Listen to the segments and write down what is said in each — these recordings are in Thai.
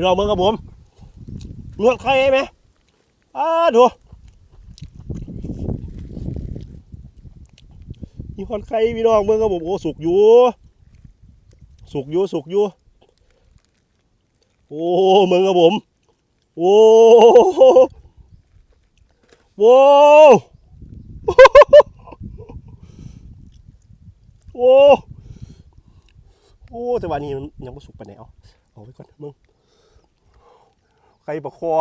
พี่น้องเมืองครับผมนวดไข่ไหมอ้าดูมีคนไข่พี่น้องเมืองครับผมโอ้สุกอยู่ สุกอยู่สุกอยู่โอ้เมืองครับผมโอ้โว้โอ้โอ้แต่วันนี้มันยังไม่สุกไปไหนเอาเอาไว้ก่อนมึง ใครประคอ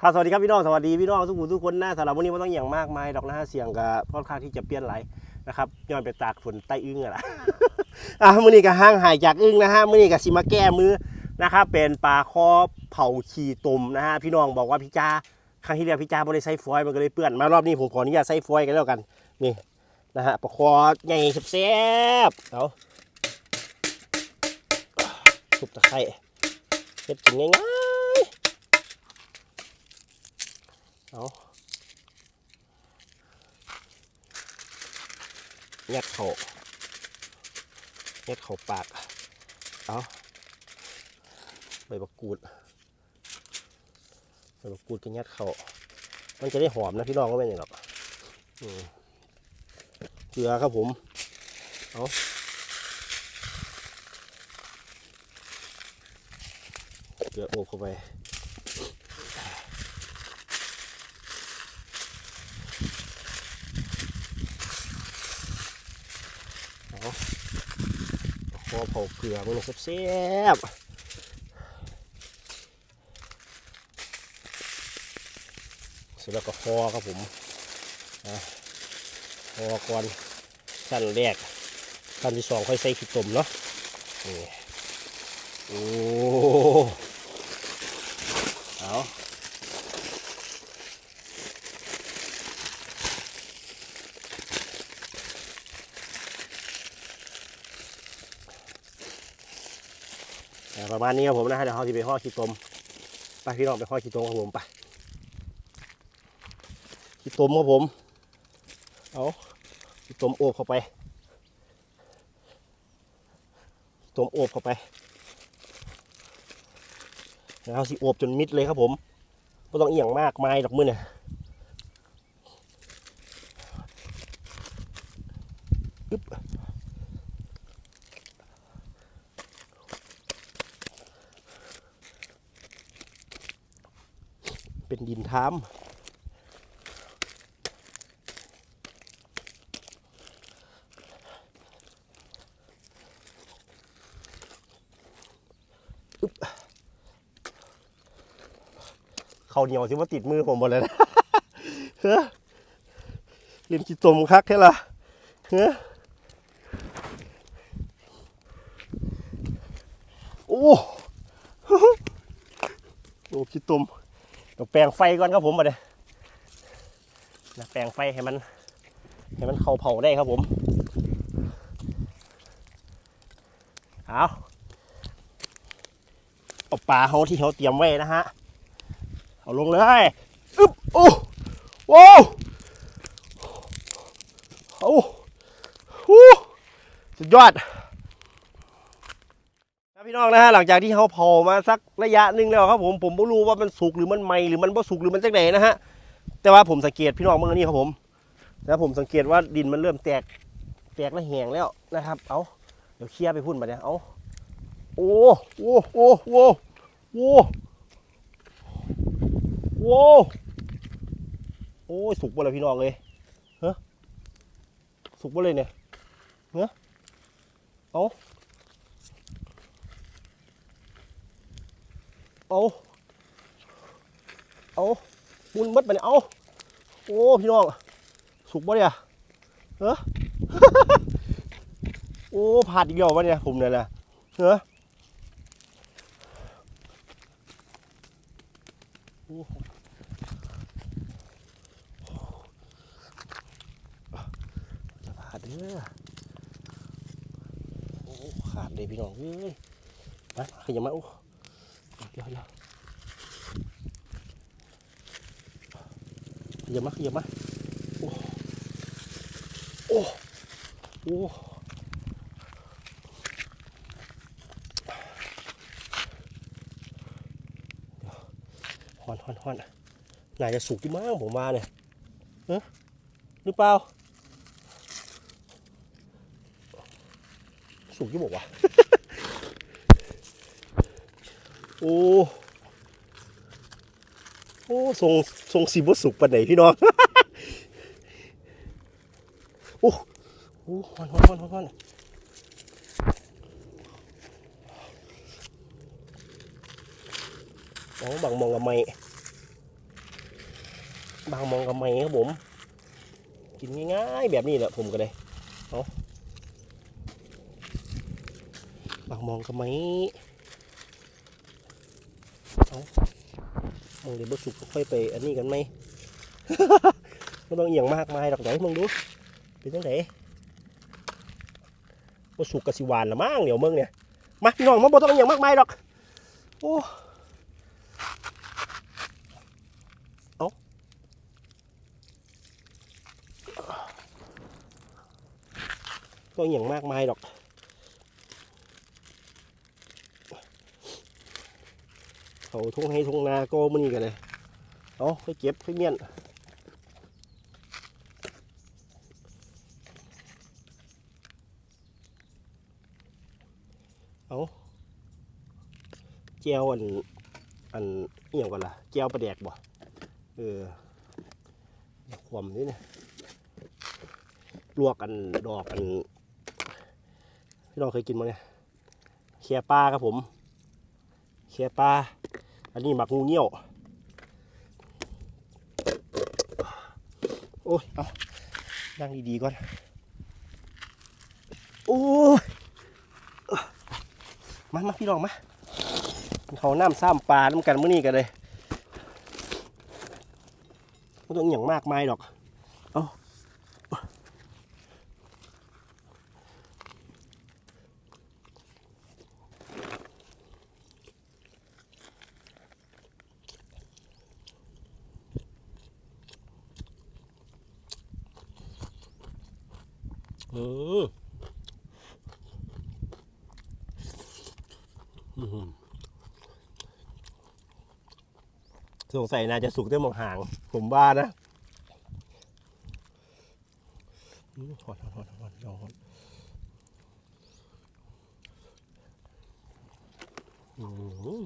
ครับสวัสดีครับพี่น้องสวัสดีพี่น้องทุกคนทุกคนนะสำหรับวันนี้ไม่ต้องอย่างมากมายดอกนะฮะเสียงกับค่อนข้างที่จะเปลี่ยนไหลนะครับย้อนไปตากฝนใต้อึ้งอะล่ะอะมื้อนี้ก็ห่างหายจากอึ้งนะฮะมื้อนี้ก็สิมาแก้มือนะครับเป็นปลาคอเผาขีตุ่มนะฮะพี่น้องบอกว่าพี่จ้าครั้งที่แล้วพี่จ้าบ่ได้ใส่ฟอยล์มันก็เลยเปื้อนมารอบนี้ผมขออนุญาตใส่ฟอยล์กันแล้วกันนี่นะฮะปลาคอใหญ่แซ่บๆเอาสุบตะไคร้ เฮ็ดกินง่ายๆเอายัดเขาเฮ็ดเขาปาก เอาใบบักกูดใบบักกูดก็ยัดเขามันจะได้หอมนะพี่น้องก็ไม่อย่างหรอกเกลือครับผม เอาเก ลือโอบเข้าไปเอาพอเผาเกลือมันเลยแซ่บเสร็จแล้วก็คอครับผมคอก่อนขั้นแรกขั้นที่สองค่อยใส่ขี้ตมเนาะนี่โอ้ เอาประมาณนี้ครับผมนะฮะเดี๋ยวเขาจะไปห่อขี้ตมไปพี่น้องไปห่อขี้ตมครับผมไปขี้ตมครับผมเอาขี้ตมโอบเข้าไปขี้ตมโอบเข้าไป เอาสิโอบจนมิดเลยครับผมไม่ต้องเอียงมากไม่ดอกมือเนี่ยอึ๊บเป็นดินท้าม ขาวเหนียวสิว่าติดมือผมหมดเลยนะเฮ้อเล่นขี้ตมคักแค่ละเฮ้อโอ้โอ้ขี้ตมเดี๋ยวแปลงไฟก่อนครับผมมาเลยนะแปลงไฟให้มัน ให้มันเข้าเผาได้ครับผม เอาเอาปลาเขาที่เขาเตรียมไว้นะฮะ เอาลงเลยอึ๊บโอ้โว้าวโอ้โหสุดยอดครับพี่น้องนะฮะหลังจากที่เขาเผามาสักระยะหนึ่งแล้วครับผมผมไม่รู้ว่ามันสุกหรือมันไหมหรือมันบ่สุกหรือมันจังไหนนะฮะแต่ว่าผมสังเกตพี่น้องเมื่อนี้ครับผมแล้วผมสังเกตว่าดินมันเริ่มแตกแตกและแหงแล้วนะครับ เอาเดี๋ยวเคลียร์ไปพุ่นมาเนี่ยเอาโอ้โอ้โอ้โอ้โอ้ โว้วโอ้ยสุกบ่เลยพี่น้องเลยเฮ้สุกบ่เลยเนี่ยเฮ้เอาเอาเอามุนมัดไปเนี่ยเอาโอ้พี่น้องสุกบ่เนี่ยเฮ้ โอ้ผ่าดอีกแล้ววะเนี่ยผมเนี่ยนะเฮ้ อโอขาดเลยพี่น้องเอ้ยมาขยับมาโอ้เดี๋ยวเดี๋ยวขยับมาขยับมาโอ้โอ้โอ้ฮอนฮอนฮอนไหนจะสูกที่มากผมมาเนี่ยเอะหรือเปล่า กที่บอกว่าโอ้โอ้ทรงทรงสีบสุกปานไหนพี่น้องโอ้โอ้ฮอนฮอนฮอนฮอนอนโอ้บางมองกับไม้บางมองกับไม้ครับผม กินง่ายๆแบบนี้แหละผมก็เลยเอา บางมองกับไม้เอามองเดี๋ยวบสุกค่อยไปอันนี้กันไหมไม่ต้องเอียงมากมายหรอกไหนมึงดู เป็นจังไดบ่สุกกสิวานละมั้งเดี๋ยวมึงเนี่ย มาพี่น้องมาบ่ต้องอหย่างมากมายดอกโอ้เอาก็อหย่างมากมายดอก เขาทุ่งให้ทุ่งนาก็มันนี่กันเลยเอาไปเก็บไปเมียนเอาเจียวอันอันเอี่ยงก่อนล่ะเจียวปลาแดกบ่เออความนี่เนี่ยลวกอันดอกอันพี่น้องเคยกินมั้ยเนี่ยเคียปลาครับผมเคียปลา อันนี้หมักงูเงี้ยว โอ้ย เอานั่งดีๆก่อน โอ้ยมามาพี่น้องมาเขาน้ำซ้ำปลาน้ำกันเมื่อนี้กันเลยไม่ต้องอหย่างมากมายหรอก เอาอืม สงสัยน่าจะสุกได้มองห่าง ผมว่านะหอนหอนหอนหอนอืม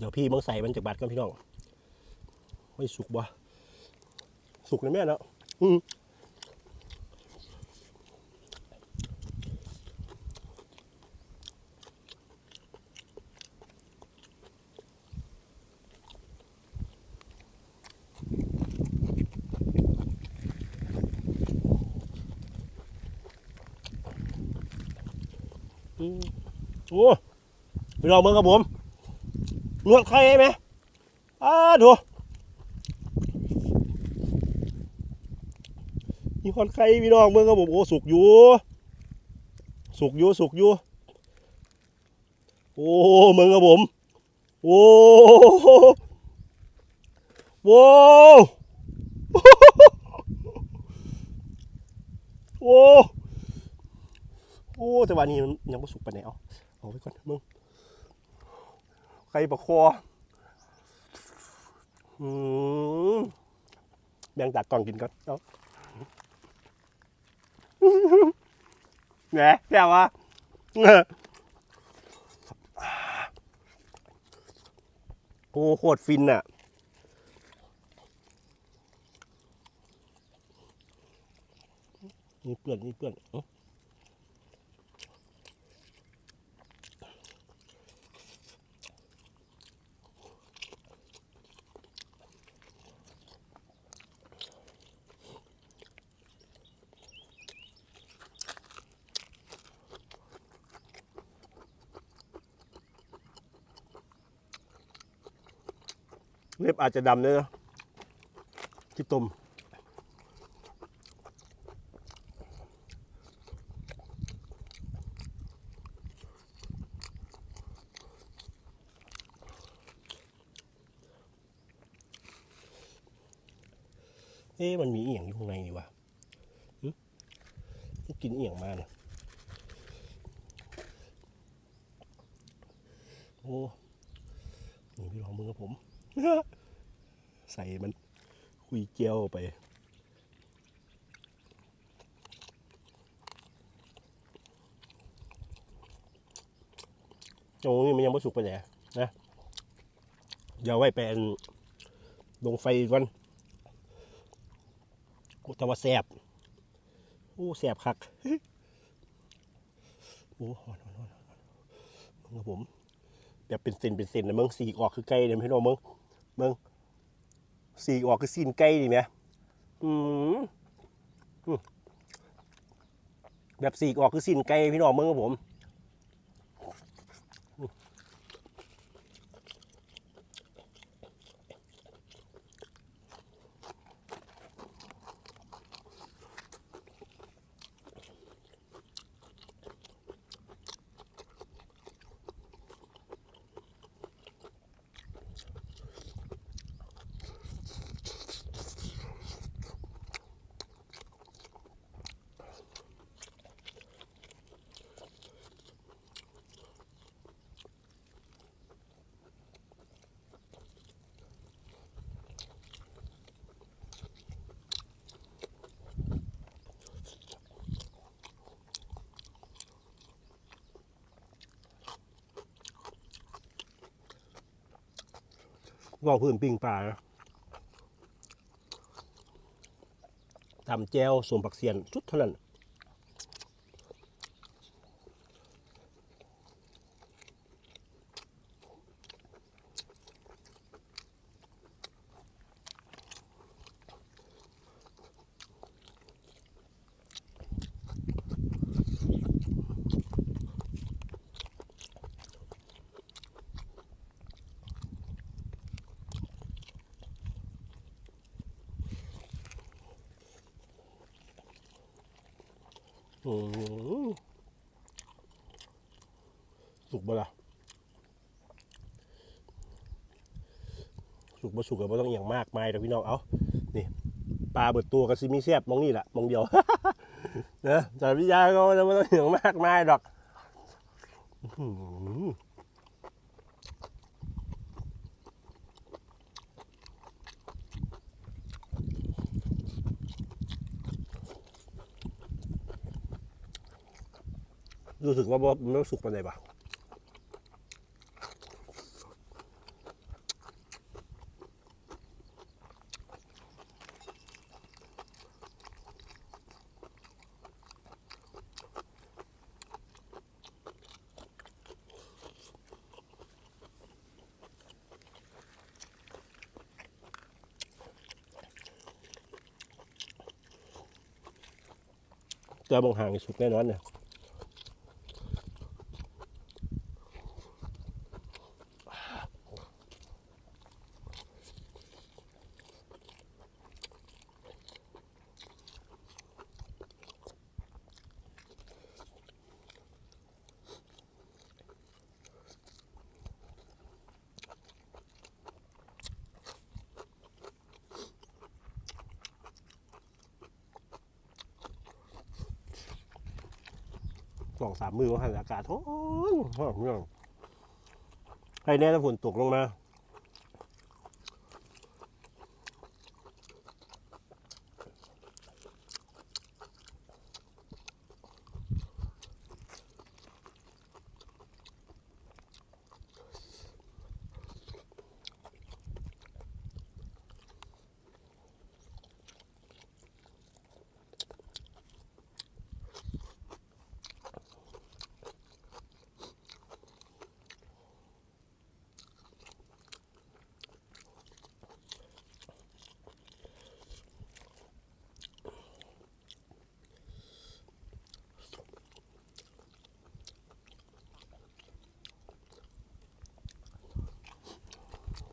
เดี๋ยวพี่มึงใส่มันจากบัตรกันพี่น้องไม่สุกบ่สุกเลยแม่เนาะอืมอืมโอ้พี่น้องมึงครับผม นวดไข่ไหมอ้าดูมีคนไข่พี่น้องเมืองครับผมโอ้สุกอยู่ สุกอยู่สุกอยู่ โอ้เมืองครับผม โอ้โว้โอ้โอ้แต่วันนี้มันยังไม่สุกไปไหนเอาเอาไว้ก่อนมึง ไข่ปลาคออืมแบ่งจากกล่องกินก่อนเอาแหนแย่วะโอ้โคตรฟินอะนี่เปื่อนนี่เปื่อน เล็บอาจจะดำเลยนะที่ต้มเอ๊ะมันมีเอียงอยู่ข้างในนี่วะกินเอียงมาเนี่ย โอ้ นี่พี่ลองมือกับผม ใส่มันคุยเจียวไป โอ้ยมันยังไม่สุกไปไหนนะเดี๋ยวไว้เป็นลงไฟก่อนโอ้แต่ว่าแสบโอ้แสบคักโอ้หอนหอนหอนหอนมึงกับผมแบบเป็นเส้นเป็นเส้นนะมึงสีออกคือไก่เนี่ยพี่น้องมึง มึงสีออกคือซีนไก่ดีไหมอืมแบบสีออกคือซีนไก่พี่น้องมึงกับผม ว่าพื้นปิ้งปลานะตำแจวสมผักเสียนชุดเท่านั้น สุกบ่ล่ะสุกบ่สุกก็บ่ต้องอย่างมากมายแต่พี่น้องเอานี่ปลาเบิดตัวก็ซิมีแซ่บมองนี่แหละมองเดียวนะแต่พี่ยาก็จะไม่ต้องอย่างมากมายดอกอื้อหือ รู้สึกว่าบ่มันไม่สุกปานใดปะแต่บางห่างสุกแน่นอนเนี่ย มมือว่าหันอากาศโอ้ยหอมเรื่องไอ้แน่ถ้าฝนตกลงมา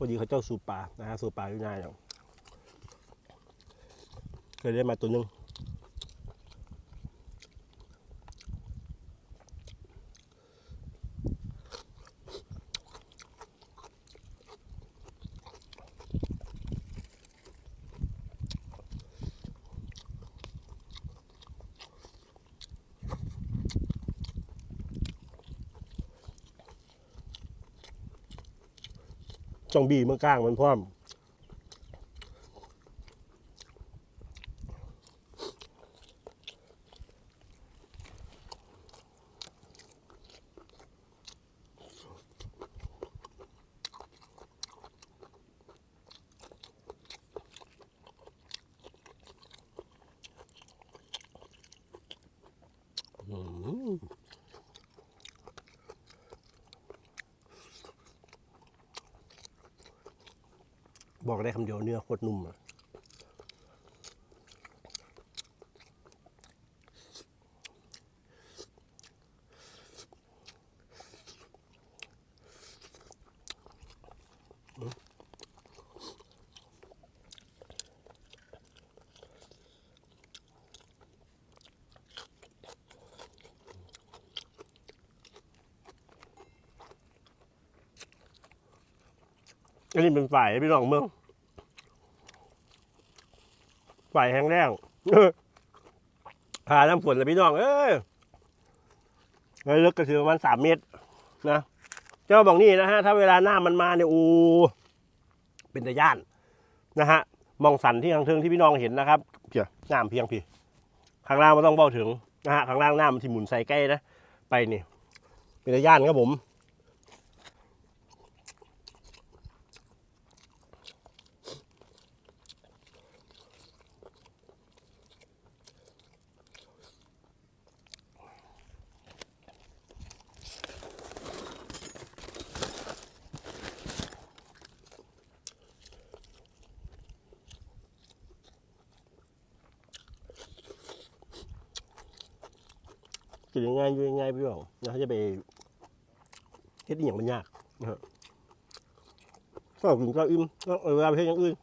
พอดีเขาเจ้าสูบปลานะฮะสูบปลาอยู่นานอย่างเคยได้มาตัวหนึง จ้องบีเมื่อกลางมันพร้อม อืมบอกได้คำเดียวเนื้อโค ตรนุ่มอะอันนี้เป็นฝ่ายพี่น้องเมือง ฝ่ายแห้งแล้งผ่าน้ำฝนเลยพี่น้อง เอ้ยเลยลึกก็คือประมาณสามเมตร นะ เจ้าบอกนี่นะฮะ ถ้าเวลาหน้ามันมาเนี่ยอูเป็นตะย่าน นะฮะ มองสันที่ทางเทิงที่พี่น้องเห็นนะครับเพียน้ำเพียงพี่ข้างล่างไม่ต้องเบ้าถึงนะฮะข้างล่างน้ำมันที่หมุนใส่ใกล้นะไปนี่ เป็นตะย่านครับผม กินยังไงยู่ยังไงพี่บอกนะจะไปเฮ็ดอย่างมันยากนะฮะก็กินก็อิ่มก็เอาเวลาไปเฮ็ดอย่างอื่น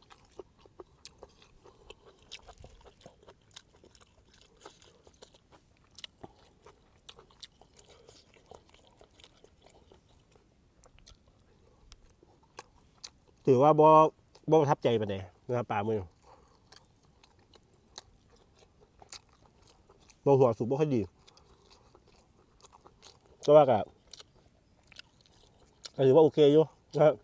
ถือว่าบ่บ่ประทับใจปานใดนะครับปลามือบ่หัวสุกบ่ค่อยดี ก็ว่ากับถือว่าโอเคอยู่นะครับ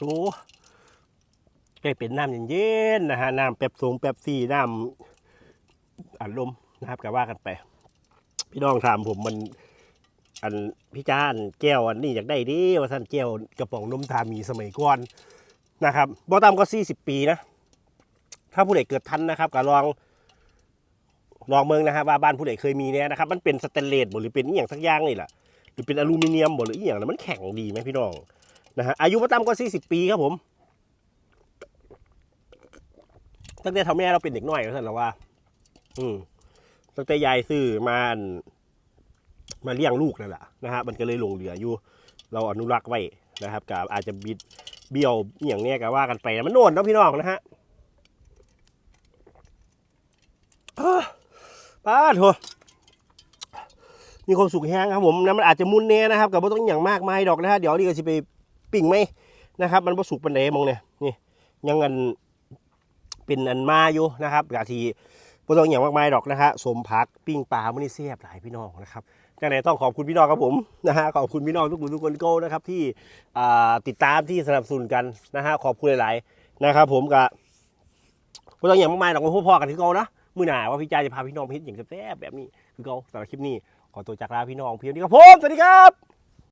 โอ้ ใกล้เป็นน้ำเย็นๆนะฮะน้ำแป๊บสูงแป๊บซี่น้ำอัดลมนะครับก็ว่ากันไป พี่น้องถามผมมัน อันพี่จานแก้วอันนี้อยากได้ดิว่าท่านแก้วกระป๋องนมทามีสมัยก่อนนะครับบ่ต่ำก็สี่สิบปีนะถ้าผู้ใดเกิดทันนะครับก็ลองลองเมืองนะครับว่าบ้านผู้ใดเคยมีเนี่ยนะครับ มันเป็นสแตนเลสบ่หรือเป็นอีหย่างสักอย่างนี่แหละหรือเป็นอลูมิเนียมบ่หรืออีหย่างนั้นมันแข็งดีไหมพี่น้องนะฮะอายุบ่ต่ำก็สี่สิบปีครับผม ตั้งแต่ทำแม่เราเป็นเด็กน้อยก็สั่นแล้วว่า อืมตั้งแต่ยายซื้อมามาเลี้ยงลูกนั่นแหละนะฮะมันก็เลยหลงเหลืออยู่ เราอนุรักษ์ไว้นะครับกับอาจจะบิดเบี้ยวอย่างเนี้ยก็ว่ากันไปนะมันโน่นนะพี่น้องนะฮะอ้าป้าโถมีความสุขแห้งครับผมนะมันอาจจะมุนเน่นะครับกับว่าต้องอย่างมากมายดอกนะฮะเดี๋ยวนี่ก็จะไปปิ่งไหมนะครับ มันประสุกปันเดมองเนี่ยนี่ยังกัน เป็นอันมาอยู่นะครับกะทีบ่ต้องอย่างมากมายดอกนะฮะสมพักปิ้งปลาไม่ได้เสียบหลายพี่น้องนะครับจังไหนต้องขอบคุณพี่น้องครับผมนะฮะขอบคุณพี่น้องทุกคนทุกคนโก้นะครับที่ติดตามที่สนับสนุนกันนะฮะขอบคุณหลายๆนะครับ ผมกะบ่ต้องอย่างมากมายดอกมาพบพ่อกันที่เก่านะมื้อหน้าว่าพี่จาจะพาพี่น้องไปเฮ็ดอย่างแซ่บแบบนี้คือเก่าสำหรับคลิปนี้ขอตัวจากลาพี่น้องเพียงนี้ครับผมสวัสดีครับ